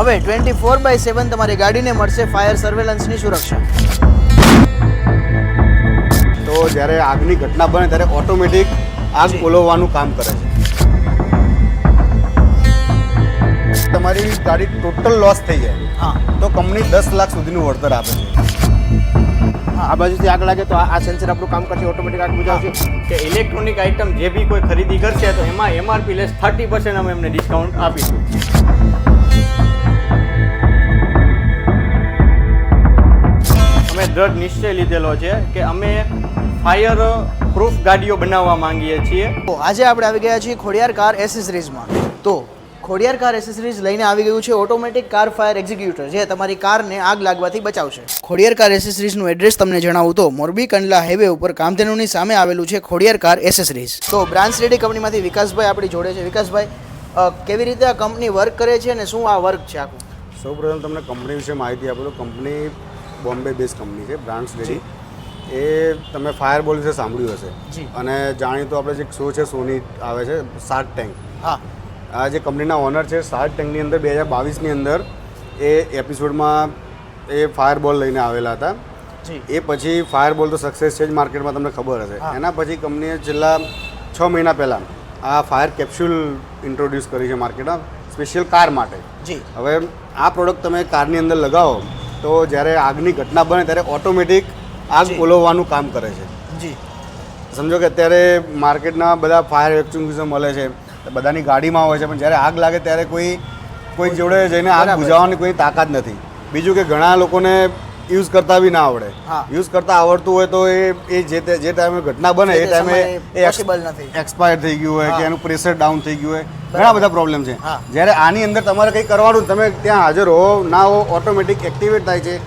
હવે twenty four by seven તમારી ગાડીને મળશે ફાયર સર્વેલન્સની સુરક્ષા. તો જ્યારે આગની ઘટના બને ત્યારે ઓટોમેટિક આગ ઓલવવાનું કામ કરે છે. તમારી ગાડી ટોટલ લોસ થઈ જાય. હા. તો કંપની દસ લાખ સુધીનું વળતર આપે છે. આ બાજુથી આગ લાગે તો આ સેન્સર આપણું કામ કરશે ઓટોમેટિક આગ બુજાવશે. કે ઇલેક્ટ્રોનિક આઇટમ જે બી કોઈ ખરીદી કરશે તો એમાં એમઆરપી લેસ થર્ટી પર્સન્ટ અમે એમને ડિસ્કાઉન્ટ આપીશું. અમે દ્રઢ નિશ્ચય લીધેલો છે કે અમે ફાયર પ્રૂફ ગાડીઓ બનાવવા માંગીએ છીએ. તો આજે આપણે આવી ગયા છીએ ખોડિયાર કાર એસેસરીઝમાં. તો ખોડિયાર કાર એસેસરીઝ લઈને આવી ગયું છે ઓટોમેટિક કાર ફાયર એક્ઝિક્યુટર જે તમારી કારને આગ લાગવાથી બચાવશે. ખોડિયાર કાર એસેસરીઝનું એડ્રેસ તમને જણાવું તો મોરબી કંડલા હાઈવે ઉપર કામધેનુની સામે આવેલું છે ખોડિયાર કાર એસેસરીઝ. તો બ્રાન્ચ રેડી કંપનીમાંથી વિકાસભાઈ આપણી જોડે છે. વિકાસભાઈ કેવી રીતે આ કંપની વર્ક કરે છે અને શું આ વર્ક છે આખું? સૌપ્રથમ તમને કંપની વિશે માહિતી આપું તો કંપની બોમ્બે બેઝ કંપની છે બ્રાન્ડ્સ ડેરી એ તમે ફાયર બોલ વિશે સાંભળ્યું હશે. અને જાણીતો આપણે જે શો છે સોની આવે છે શાર્ક ટેન્ક હા. આ જે કંપનીના ઓનર છે શાર્ક ટેન્કની અંદર બે હજાર બાવીસની અંદર એ એપિસોડમાં એ ફાયર બોલ લઈને આવેલા હતા. એ પછી ફાયર બોલ તો સક્સેસ છે જ માર્કેટમાં તમને ખબર હશે. એના પછી કંપનીએ છેલ્લા છ મહિના પહેલાં આ ફાયર કેપ્સ્યુલ ઇન્ટ્રોડ્યુસ કરી છે માર્કેટમાં સ્પેશિયલ કાર માટે. જી. હવે આ પ્રોડક્ટ તમે કારની અંદર લગાવો તો જ્યારે આગની ઘટના બને ત્યારે ઓટોમેટિક આગ. ઓલવવાનું કામ કરે છે જી સમજો કે અત્યારે માર્કેટના બધા ફાયર એક્સ્ટિંગ્વિઝર મળે છે બધાની ગાડીમાં હોય છે પણ જ્યારે આગ લાગે ત્યારે કોઈ કોઈ જોડે જઈને આગ. બુઝાવવાની કોઈ તાકાત નથી બીજું કે ઘણા લોકોને યુઝ કરતા બી ના આવડે. યુઝ કરતા આવડતું હોય તો એ એ જે તે જે ટાઈમે ઘટના બને એ ટાઈમે સમયે નથી. એક્સપાયર થઈ ગયું હોય કે એનું પ્રેશર ડાઉન થઈ ગયું હોય. ઘણા બધા પ્રોબ્લેમ છે. જ્યારે આની અંદર તમારે કંઈ કરવાનું તમે ત્યાં હાજર હો ના હો ઓટોમેટિક એક્ટિવેટ થાય છે.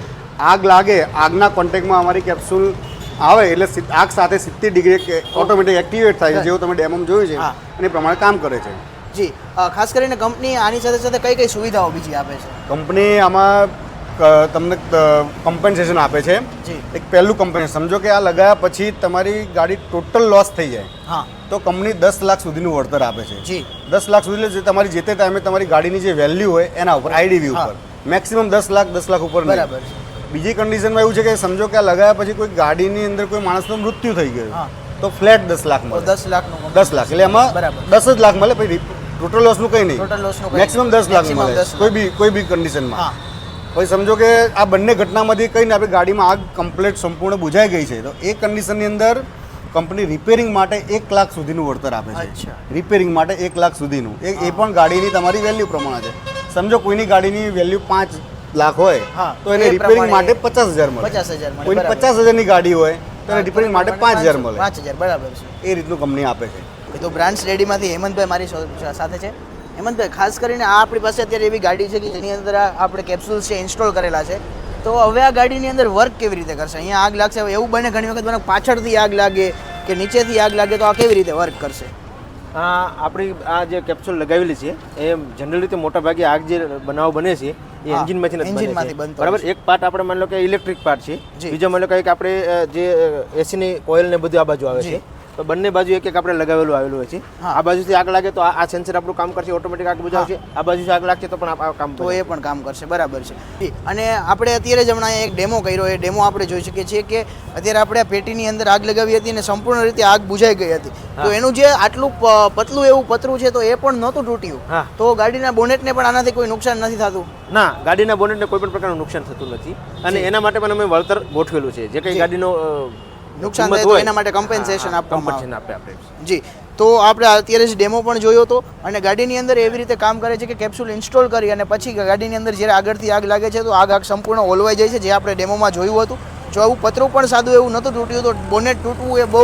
આગ લાગે આગના કોન્ટેક્ટમાં અમારી કેપ્સ્યુલ આવે એટલે આગ સાથે સિત્તેર ડિગ્રી ઓટોમેટિક એક્ટિવેટ થાય છે જેવું તમે ડેમોમાં જોયું છે અને એ પ્રમાણે કામ કરે છે. જી. ખાસ કરીને કંપની આની સાથે સાથે કઈ કઈ સુવિધાઓ બીજી આપે છે? કંપની આમાં તમને કમ્પન્સેશન આપે છે. એક પહેલું કમ્પન્સેશન સમજો કે આ લગાયા પછી તમારી ગાડી ટોટલ લોસ થઈ જાય. હા. તો કંપની દસ લાખ સુધીનું વળતર આપે છે. જી. દસ લાખ સુધી જે તમારી જે તે ટાઈમે તમારી ગાડીની જે વેલ્યુ હોય એના ઉપર આઈડીવી. ઉપર. મેક્સિમમ દસ લાખ દસ લાખ ઉપર. બરાબર બીજી કન્ડિશનમાં એવું છે કે સમજો કે આ લગાયા પછી કોઈ ગાડીની અંદર કોઈ માણસનું મૃત્યુ થઈ ગયું. તો ફ્લેટ દસ લાખ મળે. દસ લાખ દસ લાખ. એટલે એમાં. દસ જ લાખ મળે પછી ટોટલ લોસનું કંઈ નહીં. મેક્સિમમ દસ લાખ મળે. 10 કોઈ બી કોઈ બી કન્ડિશનમાં હા. પછી સમજો કે આ બંને ઘટનામાંથી કહીને આપણી ગાડીમાં આગ કમ્પ્લેટ સંપૂર્ણ બુઝાઈ ગઈ છે તો એ કન્ડિશનની અંદર કંપની રિપેરિંગ માટે એક લાખ સુધીનું વળતર આપે છે. રિપેરિંગ માટે એક લાખ સુધીનું. એ એ પણ ગાડીની તમારી વેલ્યુ પ્રમાણે છે. સમજો કોઈની ગાડીની વેલ્યુ પાંચ લાખ હોય તો એને રિપેરિંગ માટે પચાસ હજાર મળે. 50,000 મળે, કોઈની પચાસ હજારની ગાડી હોય તો એને રિપેરિંગ માટે પાંચ હજાર મળે. પાંચ હજાર બરાબર છે. એ રીતનું કંપની આપે છે. તો બ્રાન્ચ રેડીમાંથી હેમંતભાઈ મારી સાથે છે. હેમંતભાઈ ખાસ કરીને આ આપણી પાસે અત્યારે એવી ગાડી છે કે જેની અંદર આપણે કેપ્સ્યુલ્સ છે ઇન્સ્ટોલ કરેલા છે. તો હવે આ ગાડીની અંદર વર્ક કેવી રીતે કરશે? અહીંયા આગ લાગશે. એવું બને ઘણી વખત મને પાછળથી આગ લાગે કે નીચેથી આગ લાગે તો આ કેવી રીતે વર્ક કરશે? આ આપણી આ જે કેપ્સ્યુલ લગાવેલી છે એ જનરલ રીતે મોટાભાગે આગ જે બનાવ બને છે એ એન્જિનમાંથી નથી બને એન્જિનમાંથી બનતો બરાબર? એક પાર્ટ આપણે માની લો કે ઇલેક્ટ્રિક પાર્ટ છે. બીજો માની લો કે એક આપણે જે એસીની કોઇલ ને બધું આ બાજુ આવે છે. તો બંને બાજુ એક એક આપણે લગાવેલું આવેલું હોય છે. આ બાજુથી આગ લાગે તો આ સેન્સર આપણું કામ કરશે ઓટોમેટિક આગ બુજાવશે. આ બાજુથી આગ લાગશે તો પણ આ- કામ તો એ પણ કામ કરશે બરાબર છે. અને આપણે અત્યારે જ હમણાં એક ડેમો કર્યો એ ડેમો આપણે જોઈ શકીએ છીએ કે અત્યારે આપણે પેટીની અંદર આગ લગાવી હતી અને સંપૂર્ણ રીતે આગ બુઝાઈ ગઈ હતી. તો એનું જે આટલું પતલું એવું પતરું છે તો એ પણ નહોતું તૂટ્યું. તો ગાડીના બોનેટને પણ આનાથી કોઈ નુકસાન નથી થતું? ના ગાડીના બોનેટને કોઈ પણ પ્રકારનું નુકસાન થતું નથી. અને એના માટે પણ અમે વળતર ગોઠવેલું છે. જે કંઈ ગાડીનો નુકસાન થાય તો એના માટે કમ્પેન્સેશન આપવામાં આપે આપણે. જી. તો આપણે અત્યારે જ ડેમો પણ જોયો હતો અને ગાડીની અંદર એવી રીતે કામ કરે છે કે કેપ્સ્યુલ ઇન્સ્ટોલ કરી અને પછી ગાડીની અંદર જ્યારે આગળથી આગ લાગે છે તો આગ આગ સંપૂર્ણ ઓલવાઈ જાય છે જે આપણે ડેમોમાં જોયું હતું. જો આવું પતરું પણ સાદું એવું નહોતું તૂટ્યું તો બોનેટ તૂટવું એ બહુ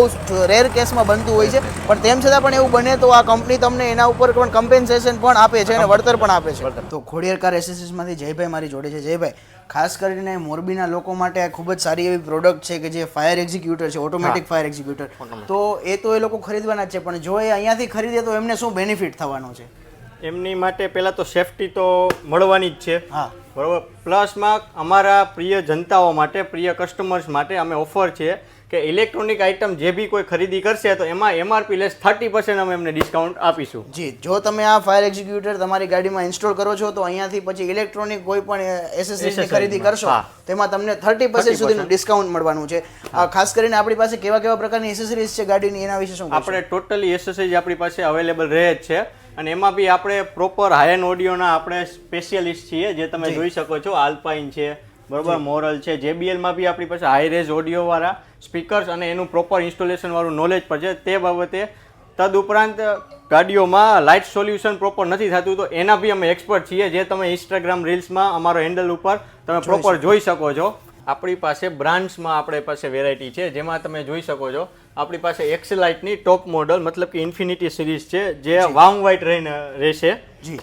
રેર કેસમાં બનતું હોય છે. પણ તેમ છતાં પણ એવું બને તો આ કંપની તમને એના ઉપર પણ કમ્પેન્સેશન પણ આપે છે અને વળતર પણ આપે છે. તો ખોડિયાર કાર એસએસએસમાંથી જયભાઈ મારી જોડે છે. જયભાઈ ખાસ કરીને મોરબીના લોકો માટે આ ખૂબ જ સારી એવી પ્રોડક્ટ છે કે જે ફાયર એક્ઝિક્યુટર છે ઓટોમેટિક ફાયર એક્ઝિક્યુટર તો એ તો એ લોકો ખરીદવાના જ છે પણ જો એ અહીંયાથી ખરીદે તો એમને શું બેનિફિટ થવાનો છે? એમની માટે પહેલાં તો સેફટી તો મળવાની જ છે. હા. બરોબર? પ્લસમાં અમારા પ્રિય જનતાઓ માટે પ્રિય કસ્ટમર્સ માટે અમે ઓફર છે કે ઇલેક્ટ્રોનિક આઇટમ જે બી કોઈ ખરીદી કરશે તો એમાં એમઆરપી લેસ થર્ટી પર્સન્ટ અમે એમને ડિસ્કાઉન્ટ આપીશું. જી જો તમે આ ફાયર એક્ઝિક્યુટર તમારી ગાડીમાં ઇન્સ્ટોલ કરો છો તો અહીંયાથી પછી ઇલેક્ટ્રોનિક કોઈ પણ એસેસરીઝની ખરીદી કરશો. તેમાં તમને થર્ટી પર્સન્ટ સુધીનું ડિસ્કાઉન્ટ મળવાનું છે. ખાસ કરીને આપણી પાસે કેવા કેવા પ્રકારની એસેસરીઝ છે ગાડીની એના વિશે શું આપણે ટોટલી એસેસરીઝ આપણી પાસે અવેલેબલ રહે જ છે. અને એમાં બી આપણે પ્રોપર હાઈ એન્ડ ઓડિયોના આપણે સ્પેશિયલિસ્ટ છીએ જે તમે જોઈ શકો છો. આલ્પાઇન છે બરોબર મોરલ છે જેબીએલમાં બી આપણી પાસે હાઈ રેઝ ઓડિયો વાળા સ્પીકર્સ અને એનું પ્રોપર ઇન્સ્ટોલેશનવાળું નોલેજ પણ છે. તે બાબતે તદ ઉપરાંત ગાડીઓમાં લાઇટ સોલ્યુશન પ્રોપર નથી થતું તો એના બી અમે એક્સપર્ટ છીએ જે તમે ઇન્સ્ટાગ્રામ રીલ્સમાં અમારો હેન્ડલ ઉપર તમે પ્રોપર જોઈ શકો છો. આપણી પાસે બ્રાન્ડ્સમાં આપણી પાસે વેરાયટી છે જેમાં તમે જોઈ શકો છો. આપણી પાસે એક્સેલાઇટની ટોપ મોડલ મતલબ કે ઇન્ફિનિટી સિરીઝ છે જે વામ વ્હાઇટ રહીને રહેશે.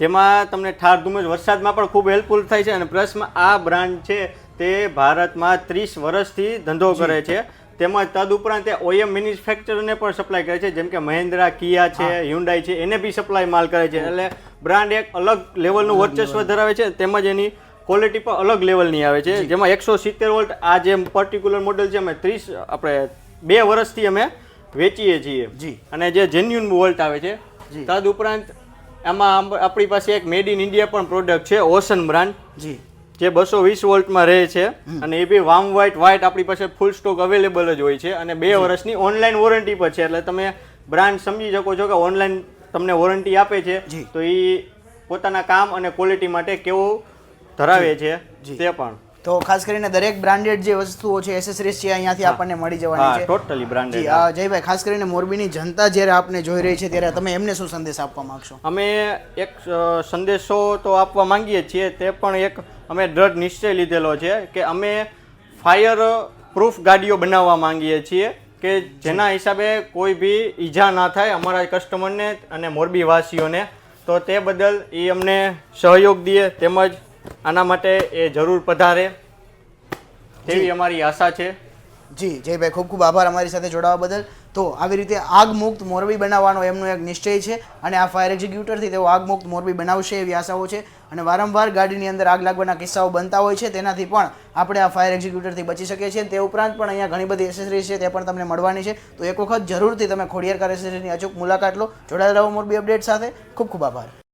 જેમાં તમને ઠાર ધુમ્મસ વરસાદમાં પણ ખૂબ હેલ્પફુલ થાય છે અને પ્લસમાં આ બ્રાન્ડ છે તે ભારતમાં ત્રીસ વર્ષથી ધંધો કરે છે. તેમજ તદ ઉપરાંત તે ઓએમ મેન્યુફેક્ચરને પણ સપ્લાય કરે છે જેમ કે મહિન્દ્રા કિયા છે હ્યુન્ડાઈ છે એને બી સપ્લાય માલ કરે છે. એટલે બ્રાન્ડ એક અલગ લેવલનું વર્ચસ્વ ધરાવે છે તેમજ એની ક્વોલિટી પણ અલગ લેવલની આવે છે. જેમાં એકસો સિત્તેર વોલ્ટ આ જે પર્ટિક્યુલર મોડેલ છે અમે ત્રીસ આપણે બે વર્ષથી અમે વેચીએ છીએ. જી. અને જે જેન્યુન વોલ્ટ આવે છે તદ ઉપરાંત એમાં આમ- આપણી પાસે એક મેડ ઇન ઇન્ડિયા પણ પ્રોડક્ટ છે ઓશન બ્રાન્ડ જી. જે બસો વીસ વોલ્ટમાં રહે છે અને એ બી વામ વ્હાઇટ વ્હાઇટ આપણી પાસે ફૂલ સ્ટોક અવેલેબલ જ હોય છે અને બે વર્ષની ઓનલાઈન વોરંટી પર છે. એટલે તમે બ્રાન્ડ સમજી શકો છો કે ઓનલાઈન તમને વોરંટી આપે છે. તો એ પોતાના કામ અને ક્વોલિટી માટે કેવું ધરાવે છે તે પણ. તો ખાસ કરીને દરેક બ્રાન્ડેડ જે વસ્તુઓ છે એસેસરીઝ છે અહીંયાથી આપણને મળી જવાની છે. ટોટલી બ્રાન્ડેડ જયભાઈ ખાસ કરીને મોરબીની જનતા જ્યારે આપને જોઈ રહી છે ત્યારે તમે એમને શું સંદેશ આપવા માંગશો? અમે એક સંદેશો તો આપવા માંગીએ છીએ તે પણ એક અમે દ્રઢ નિશ્ચય લીધેલો છે કે અમે ફાયર પ્રૂફ ગાડીઓ બનાવવા માંગીએ છીએ કે જેના હિસાબે કોઈ બી ઈજા ના થાય અમારા કસ્ટમરને અને મોરબીવાસીઓને તો તે બદલ એ અમને સહયોગ દે તેમજ આના માટે એ જરૂર પધારે. તેવી અમારી આશા છે. જી જયભાઈ ખૂબ ખૂબ આભાર અમારી સાથે જોડાવા બદલ. તો આવી રીતે આગ મુક્ત મોરબી બનાવવાનો એમનો એક નિશ્ચય છે અને આ ફાયર એક્ઝિક્યુટરથી તેઓ આગ મુક્ત મોરબી બનાવશે એવી આશાઓ છે અને વારંવાર ગાડીની અંદર આગ લાગવાના કિસ્સાઓ બનતા હોય છે. તેનાથી પણ આપણે આ ફાયર એક્ઝિક્યુટરથી બચી શકીએ છીએ તે ઉપરાંત પણ અહીંયા ઘણી બધી એસેસરીઝ છે તે પણ તમને મળવાની છે. તો એક વખત જરૂરથી તમે ખોડિયાર કાર એસેસરીની અચૂક મુલાકાત લો. જોડાયેલા રહો મોરબી અપડેટ સાથે. ખૂબ ખૂબ આભાર.